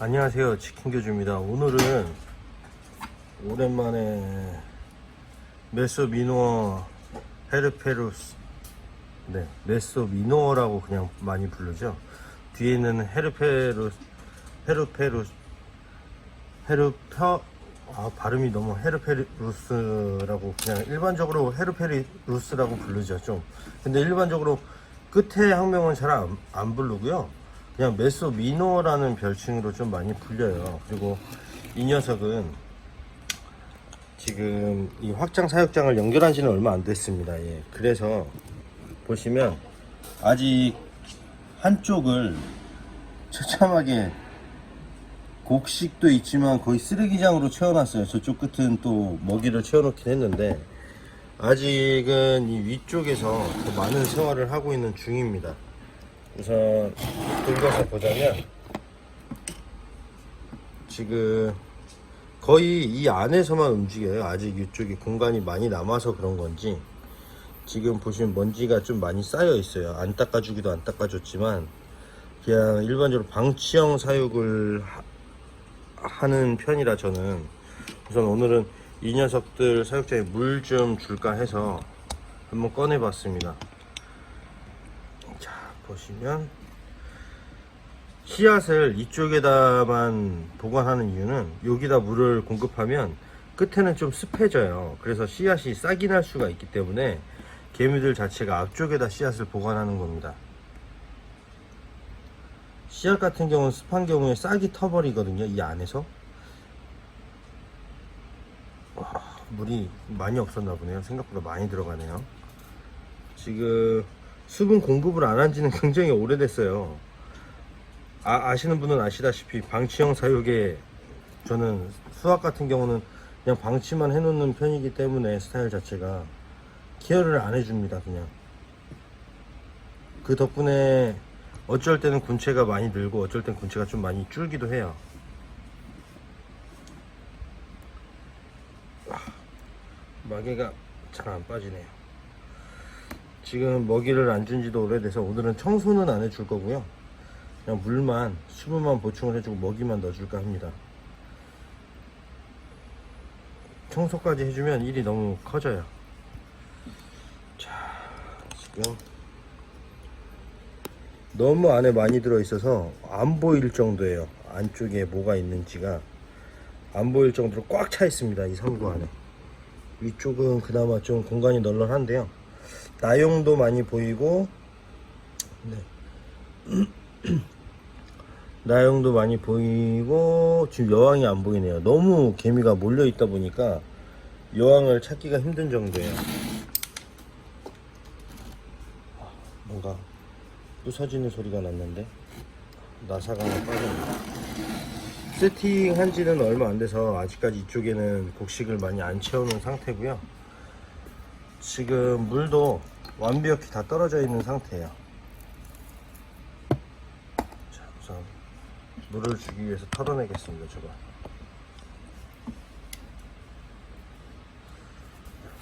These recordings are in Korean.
안녕하세요. 치킨교주입니다. 오늘은 오랜만에 메소 미노어 헤르페루스 네 메소 미노어라고 그냥 많이 부르죠. 뒤에 있는 헤르페루스 헤르페루스 헤르페 아 발음이 너무 헤르페루스라고 그냥 일반적으로 헤르페루스라고 부르죠 좀. 근데 일반적으로 끝에 학명은 잘 안 안 부르고요 그냥 메소 미노라는 별칭으로 좀 많이 불려요 그리고 이 녀석은 지금 이 확장 사육장을 연결한 지는 얼마 안 됐습니다 예. 그래서 보시면 아직 한쪽을 처참하게 곡식도 있지만 거의 쓰레기장으로 채워놨어요. 저쪽 끝은 또 먹이를 채워놓긴 했는데 아직은 이 위쪽에서 더 많은 생활을 하고 있는 중입니다. 우선 긁어서 보자면 지금 거의 이 안에서만 움직여요. 아직 이쪽에 공간이 많이 남아서 그런 건지 지금 보시면 먼지가 좀 많이 쌓여 있어요. 안 닦아주기도 안 닦아줬지만 그냥 일반적으로 방치형 사육을 하- 하는 편이라 저는 우선 오늘은 이 녀석들 사육장에 물 좀 줄까 해서 한번 꺼내 봤습니다 자 보시면 씨앗을 이쪽에다만 보관하는 이유는 여기다 물을 공급하면 끝에는 좀 습해져요. 그래서 씨앗이 싹이 날 수가 있기 때문에 개미들 자체가 앞쪽에다 씨앗을 보관하는 겁니다. 씨앗 같은 경우는 습한 경우에 싹이 터버리거든요 이 안에서. 와, 물이 많이 없었나 보네요. 생각보다 많이 들어가네요. 지금 수분 공급을 안 한 지는 굉장히 오래됐어요 아, 아시는 분은 아시다시피 방치형 사육에 저는 수학 같은 경우는 그냥 방치만 해놓는 편이기 때문에 스타일 자체가 케어를 안 해줍니다 그냥 그 덕분에 어쩔 때는 군체가 많이 늘고 어쩔 땐 군체가 좀 많이 줄기도 해요. 아, 마개가 잘 안 빠지네요. 지금 먹이를 안 준 지도 오래돼서 오늘은 청소는 안 해줄 거고요. 그냥 물만, 수분만 보충을 해주고 먹이만 넣어줄까 합니다. 청소까지 해주면 일이 너무 커져요. 자, 지금 너무 안에 많이 들어 있어서 안 보일 정도예요. 안쪽에 뭐가 있는지가 안 보일 정도로 꽉 차 있습니다. 이 섬구 안에. 위쪽은 그나마 좀 공간이 널널한데요. 나용도 많이 보이고, 네. 나용도 많이 보이고, 지금 여왕이 안 보이네요. 너무 개미가 몰려 있다 보니까 여왕을 찾기가 힘든 정도예요. 아, 뭔가 부서지는 소리가 났는데 나사가 하나 빠졌네 세팅 한 지는 얼마 안 돼서 아직까지 이쪽에는 곡식을 많이 안 채워놓은 상태고요 지금 물도 완벽히 다 떨어져 있는 상태예요. 자 우선 물을 주기 위해서 털어내겠습니다 저거.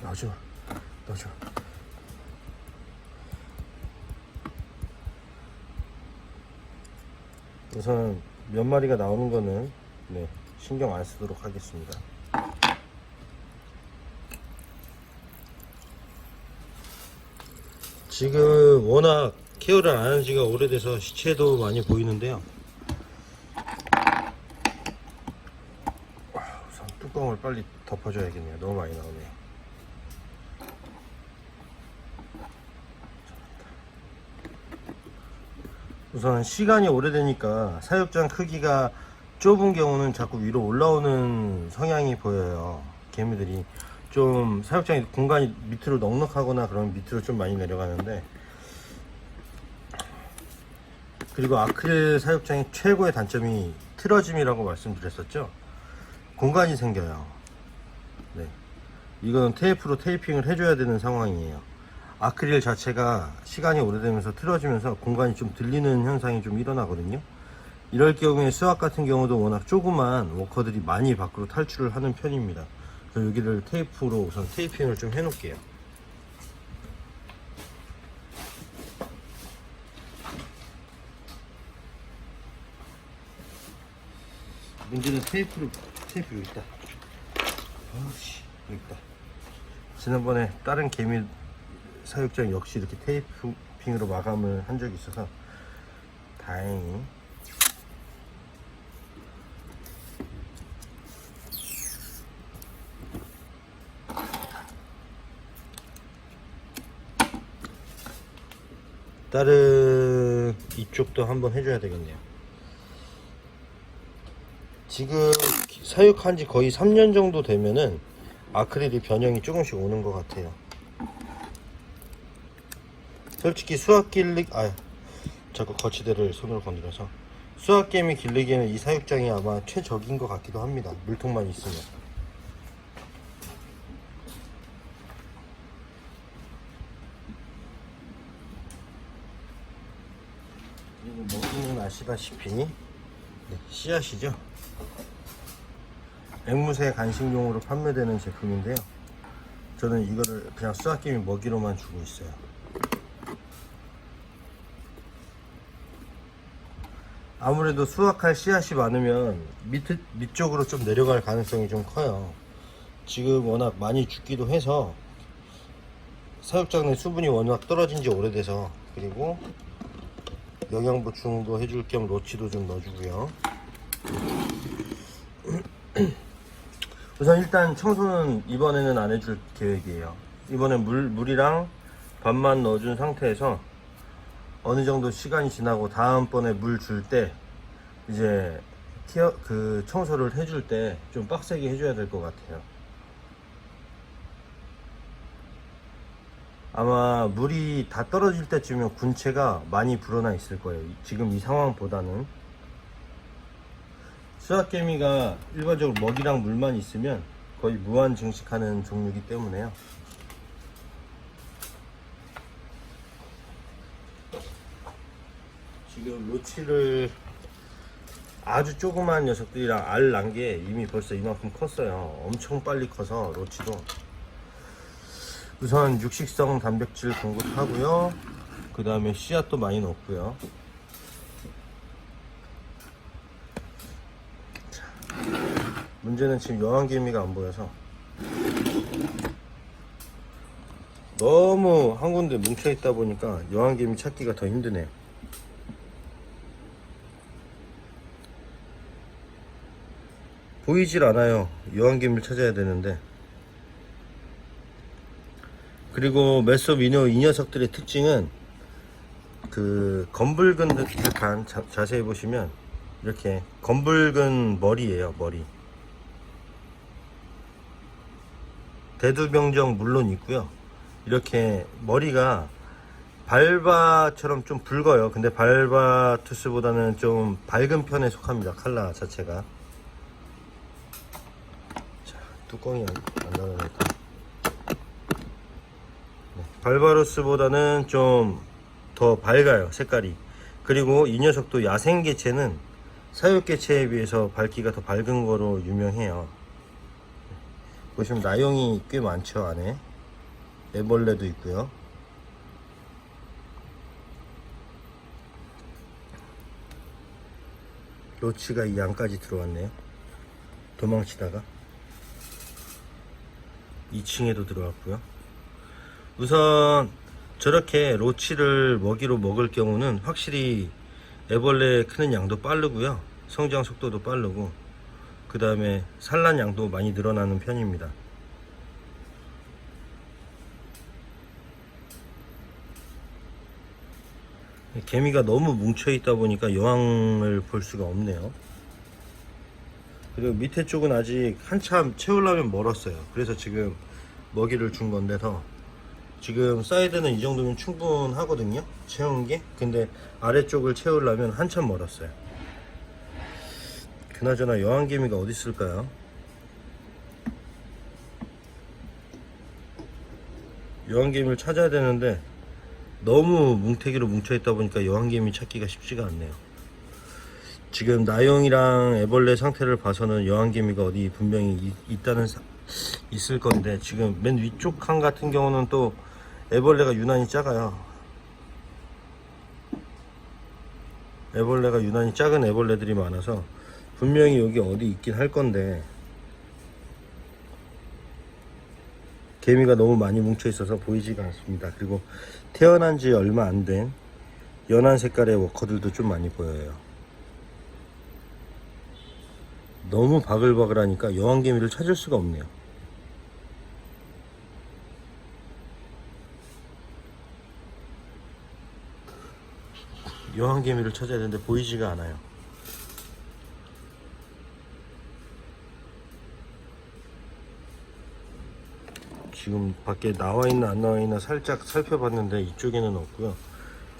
넣어줘 넣어줘. 우선 몇 마리가 나오는 거는 네, 신경 안 쓰도록 하겠습니다. 지금 워낙 케어를 안 한 지가 오래돼서 시체도 많이 보이는데요. 뚜껑을 빨리 덮어줘야겠네요. 너무 많이 나오네요. 우선 시간이 오래되니까 사육장 크기가 좁은 경우는 자꾸 위로 올라오는 성향이 보여요. 개미들이 좀 사육장이 공간이 밑으로 넉넉하거나 그러면 밑으로 좀 많이 내려가는데 그리고 아크릴 사육장의 최고의 단점이 틀어짐이라고 말씀드렸었죠. 공간이 생겨요. 네. 이건 테이프로 테이핑을 해줘야 되는 상황이에요. 아크릴 자체가 시간이 오래되면서 틀어지면서 공간이 좀 들리는 현상이 좀 일어나거든요. 이럴 경우에 수학 같은 경우도 워낙 조그만 워커들이 많이 밖으로 탈출을 하는 편입니다. 여기를 테이프로 우선 테이핑을 좀 해놓을게요. 문제는 테이프로 테이프 여기 있다. 아씨 여기 있다. 지난번에 다른 개미 사육장 역시 이렇게 테이핑으로 마감을 한 적이 있어서 다행히 다른 이쪽도 한번 해줘야 되겠네요. 지금 사육한 지 거의 3년 정도 되면은 아크릴이 변형이 조금씩 오는 것 같아요. 솔직히 수학 길르 아 자꾸 거치대를 손으로 건드려서 수학 게임이 길르기에는 이 사육장이 아마 최적인 것 같기도 합니다. 물통만 있으면. 그리고 먹이는 아시다시피 네, 씨앗이죠. 앵무새 간식용으로 판매되는 제품인데요. 저는 이거를 그냥 수학개미 먹이로만 주고 있어요. 아무래도 수확할 씨앗이 많으면 밑, 밑쪽으로 좀 내려갈 가능성이 좀 커요. 지금 워낙 많이 죽기도 해서 사육장 내 수분이 워낙 떨어진 지 오래돼서 그리고 영양 보충도 해줄 겸 로치도 좀 넣어주고요. 우선 일단 청소는 이번에는 안 해줄 계획이에요. 이번에 물, 물이랑 밥만 넣어준 상태에서 어느 정도 시간이 지나고 다음번에 물 줄 때 이제 티어, 그 청소를 해줄 때 좀 빡세게 해줘야 될 것 같아요. 아마 물이 다 떨어질 때쯤이면 군체가 많이 불어나 있을 거예요. 이- 지금 이 상황보다는. 수학개미가 일반적으로 먹이랑 물만 있으면 거의 무한 증식하는 종류이기 때문에요. 지금 로치를 아주 조그만 녀석들이랑 알 난 게 이미 벌써 이만큼 컸어요. 엄청 빨리 커서 로치도. 우선 육식성 단백질 공급하고요. 그 다음에 씨앗도 많이 넣고요. 자, 문제는 지금 여왕개미가 안 보여서 너무 한 군데 뭉쳐 있다 보니까 여왕개미 찾기가 더 힘드네요. 보이질 않아요. 여왕개미를 찾아야 되는데. 그리고 메소 미노 이 녀석들의 특징은 그 검붉은 듯한 자, 자세히 보시면 이렇게 검붉은 머리예요 머리. 대두병정 물론 있고요. 이렇게 머리가 발바처럼 좀 붉어요. 근데 발바 투스보다는 좀 밝은 편에 속합니다 칼라 자체가. 자 뚜껑이 안, 안 닫아니까 발바로스보다는 좀 더 밝아요 색깔이. 그리고 이 녀석도 야생개체는 사육개체에 비해서 밝기가 더 밝은 거로 유명해요. 보시면 나용이 꽤 많죠 안에. 애벌레도 있고요. 로치가 이 안까지 들어왔네요. 도망치다가. 2층에도 들어왔고요 우선 저렇게 로치를 먹이로 먹을 경우는 확실히 애벌레 크는 양도 빠르고요. 성장 속도도 빠르고 그 다음에 산란 양도 많이 늘어나는 편입니다. 개미가 너무 뭉쳐 있다 보니까 여왕을 볼 수가 없네요. 그리고 밑에 쪽은 아직 한참 채우려면 멀었어요. 그래서 지금 먹이를 준 건데 서 지금 사이드는 이 정도면 충분하거든요 채운 게. 근데 아래쪽을 채우려면 한참 멀었어요. 그나저나 여왕개미가 어디 있을까요? 여왕개미를 찾아야 되는데 너무 뭉태기로 뭉쳐 있다 보니까 여왕개미 찾기가 쉽지가 않네요. 지금 나영이랑 애벌레 상태를 봐서는 여왕개미가 어디 분명히 이- 있다는 사- 있을 건데 지금 맨 위쪽 칸 같은 경우는 또 애벌레가 유난히 작아요. 애벌레가 유난히 작은 애벌레들이 많아서 분명히 여기 어디 있긴 할 건데 개미가 너무 많이 뭉쳐 있어서 보이지가 않습니다. 그리고 태어난 지 얼마 안 된 연한 색깔의 워커들도 좀 많이 보여요. 너무 바글바글하니까 여왕개미를 찾을 수가 없네요. 여왕개미를 찾아야 되는데 보이지가 않아요. 지금 밖에 나와 있나 안 나와 있나 살짝 살펴봤는데 이쪽에는 없고요.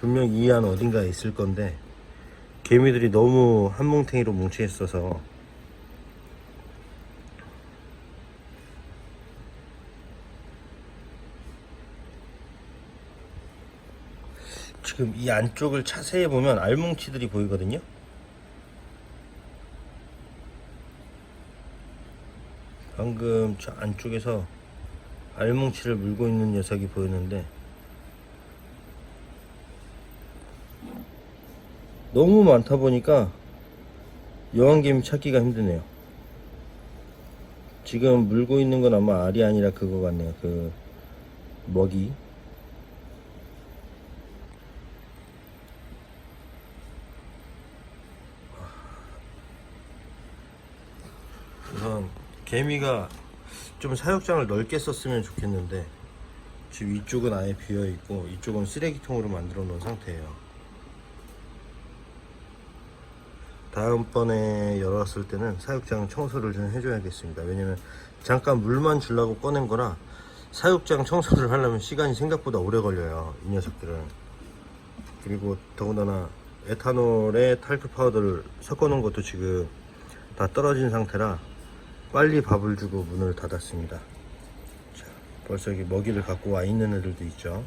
분명 이 안 어딘가에 있을 건데 개미들이 너무 한 뭉탱이로 뭉쳐 있어서 지금 이 안쪽을 자세히 보면 알뭉치들이 보이거든요. 방금 저 안쪽에서 알뭉치를 물고 있는 녀석이 보이는데 너무 많다 보니까 여왕개미 찾기가 힘드네요. 지금 물고 있는 건 아마 알이 아니라 그거 같네요. 그 먹이. 우선 개미가 좀 사육장을 넓게 썼으면 좋겠는데 지금 이쪽은 아예 비어 있고 이쪽은 쓰레기통으로 만들어 놓은 상태예요. 다음번에 열었을 때는 사육장 청소를 좀 해줘야겠습니다. 왜냐면 잠깐 물만 주려고 꺼낸 거라 사육장 청소를 하려면 시간이 생각보다 오래 걸려요. 이 녀석들은. 그리고 더군다나 에탄올에 탈크 파우더를 섞어 놓은 것도 지금 다 떨어진 상태라 빨리 밥을 주고 문을 닫았습니다. 자, 벌써 여기 먹이를 갖고 와 있는 애들도 있죠.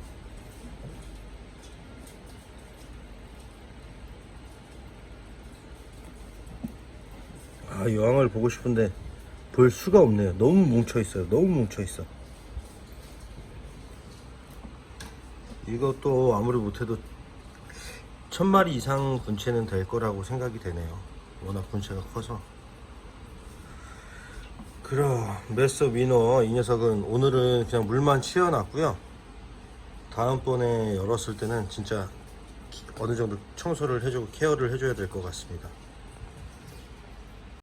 아, 여왕을 보고 싶은데 볼 수가 없네요. 너무 뭉쳐 있어요. 너무 뭉쳐 있어. 이것도 아무리 못해도 천 마리 이상 분체는 될 거라고 생각이 되네요. 워낙 분체가 커서. 그럼 메서 미너 이 녀석은 오늘은 그냥 물만 치워놨고요. 다음번에 열었을 때는 진짜 기- 어느 정도 청소를 해주고 케어를 해줘야 될 것 같습니다.